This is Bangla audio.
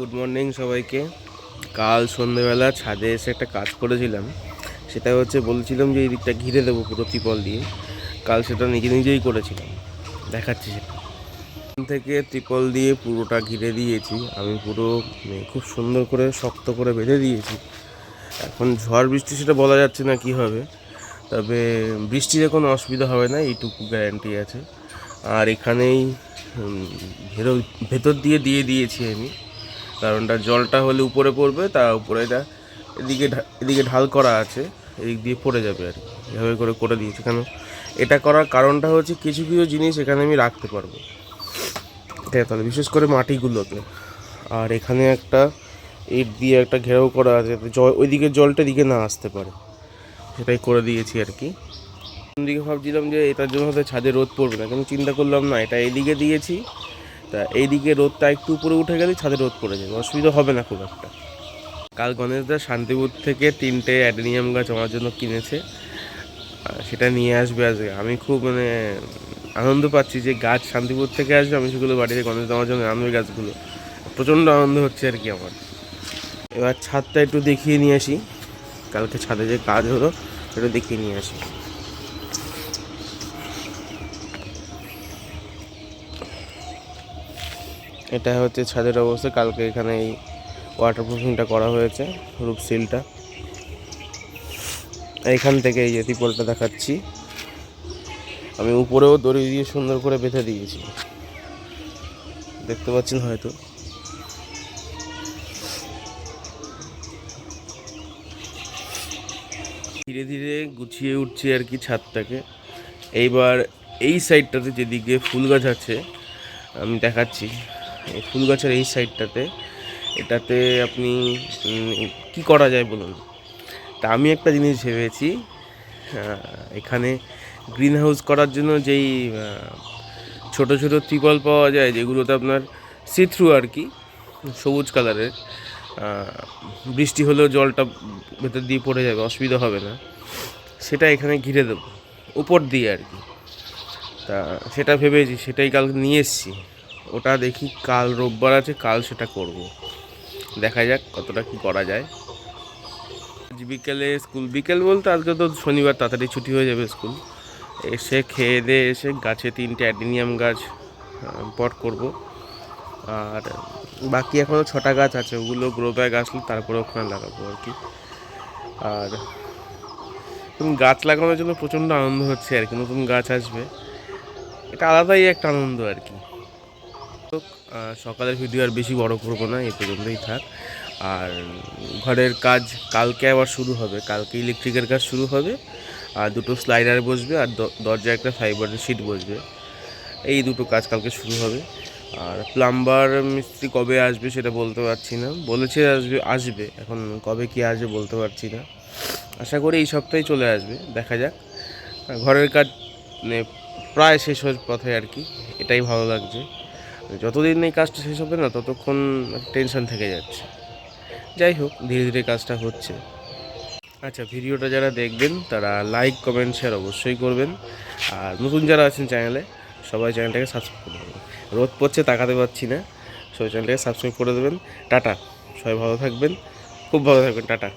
গুড মর্নিং সবাইকে। কাল সন্ধেবেলা ছাদে এসে একটা কাজ করেছিলাম। সেটা হচ্ছে বলছিলাম যে এই দিকটা ঘিরে দেবো পুরো ত্রিপল দিয়ে। কাল সেটা নিজে নিজেই করেছিলাম। দেখাচ্ছি সেটা। এখান থেকে ত্রিপল দিয়ে পুরোটা ঘিরে দিয়েছি। আমি পুরো মানে খুব সুন্দর করে শক্ত করে বেঁধে দিয়েছি। এখন ঝড় বৃষ্টি সেটা বলা যাচ্ছে না কি হবে। তবে বৃষ্টিতে কোনো অসুবিধা হবে না, এইটুকু গ্যারান্টি আছে। আর এখানেই ভেতর দিয়ে দিয়ে দিয়েছি আমি। কারণটা জলটা হলে উপরে পড়বে, তা উপরে এটা এদিকে এদিকে ঢাল করা আছে, এদিক দিয়ে পড়ে যাবে আর কি। এভাবে করে করে দিয়েছি। কেন? এটা করার কারণটা হচ্ছে কিছু কিছু জিনিস এখানে আমি রাখতে পারব। ঠিক আছে, তাহলে বিশেষ করে মাটিগুলোকে আর এখানে একটা ইট দিয়ে একটা ঘেরাও করা আছে, যাতে জল, ওইদিকে জলটা এদিকে না আসতে পারে। সেটাই করে দিয়েছি আর কি। দিকে ভাবছিলাম যে এটার জন্য হয়তো ছাদে রোদ পড়বে না, কিন্তু চিন্তা করলাম না, এটা এইদিকে দিয়েছি। তা এইদিকে রোদটা একটু উপরে উঠে গেলে ছাদে রোদ পড়ে যাবে, অসুবিধা হবে না খুব একটা। কাল গণেশদা শান্তিপুর থেকে তিনটে অ্যাডেনিয়াম গাছ আমার জন্য কিনেছে সেটা নিয়ে আসবে আজকে। আমি খুব মানে আনন্দ পাচ্ছি যে গাছ শান্তিপুর থেকে আসবে, আমি সেগুলো বাড়িতে গণেশ আমার জন্য আনবে গাছগুলো। প্রচণ্ড আনন্দ হচ্ছে আর কি আমার। এবার ছাদটা একটু দেখিয়ে নিয়ে আসি। কালকে ছাদে যে কাজ হলো, সেটা দেখিয়ে নিয়ে আসি। এটা হচ্ছে ছাদের অবস্থা। কালকে এখানে এই ওয়াটারপ্রুফিংটা করা হয়েছে রূপ সিলটা এইখান থেকে এই যে ত্রিপলটা দেখাচ্ছি। আমি উপরেও দড়ি দিয়ে সুন্দর করে বেঁধে দিয়েছি। দেখতে পাচ্ছেন হয়তো। ধীরে ধীরে গুছিয়ে উঠছে আর কি ছাদটাকে। এইবার এই সাইডটাতে যেদিকে ফুল গাছ আছে, আমি দেখাচ্ছি। ফুল গাছের এই সাইডটাতে, এটাতে আপনি কি করা যায় বলুন? তা আমি একটা জিনিস ভেবেছি এখানে গ্রিন হাউস করার জন্য যেই ছোট ছোট ত্রিপল পাওয়া যায়, যেগুলোতে আপনার সিথ্রু আর কি, সবুজ কালারের বৃষ্টি হলেও জলটা ভেতর দিয়ে পড়ে যাবে, অসুবিধা হবে না। সেটা এখানে ঘিরে দেবো, উপর দিয়ে আর কি। তা সেটা ভেবেছি, সেটাই কাল নিয়ে এসেছি। ওটা দেখি কাল রোববার আছে, কাল সেটা করব। দেখা যাক কতটা কি করা যায়। আজ বিকেলে স্কুল, বিকেল বলতে আজকে তো শনিবার, তাড়াতাড়ি ছুটি হয়ে যাবে স্কুল। এসে খেয়ে দিয়ে এসে গাছে তিনটে অ্যাডিনিয়াম গাছ পট করব। আর বাকি এখনও ছটা গাছ আছে, ওগুলো গ্রো ব্যাগ আসলে তারপরে ওখানে লাগাবো আর কি। আর গাছ লাগানোর জন্য প্রচণ্ড আনন্দ হচ্ছে আর কি, নতুন গাছ আসবে। এটা আলাদাই একটা আনন্দ আর কি। সকালের ভিডিও আর বেশি বড় করব না, এই পর্যন্তই থাক। আর ঘরের কাজ কালকে আবার শুরু হবে, কালকে ইলেকট্রিকের কাজ শুরু হবে, আর দুটো স্লাইডার বসবে আর দরজায় একটা ফাইবারের শিট বসবে। এই দুটো কাজ কালকে শুরু হবে। আর প্লাম্বার মিস্ত্রি কবে আসবে সেটা বলতে পারছি না। বলেছে আসবে আসবে। এখন কবে কি আসবে বলতে পারছি না। আশা করি এই সপ্তাহে চলে আসবে, দেখা যাক। ঘরের কাজ মানে প্রায় শেষ হওয়ার পথে আর কি। এটাই ভালো লাগছে। যতদিন এই কাজটা শেষ হবে না, ততক্ষণ টেনশন থেকে যাচ্ছে। যাই হোক, ধীরে ধীরে কাজটা হচ্ছে। আচ্ছা ভিডিওটা যারা দেখবেন, তারা লাইক কমেন্ট শেয়ার অবশ্যই করবেন। আর নতুন যারা আছেন চ্যানেলে সবাই চ্যানেলটাকে সাবস্ক্রাইব করে দেবেন। রোদ পড়ছে, তাকাতে পারছি না। সবাই চ্যানেলটাকে সাবস্ক্রাইব করে দেবেন। টাটা। সবাই ভালো থাকবেন। খুব ভালো থাকবেন। টাটা।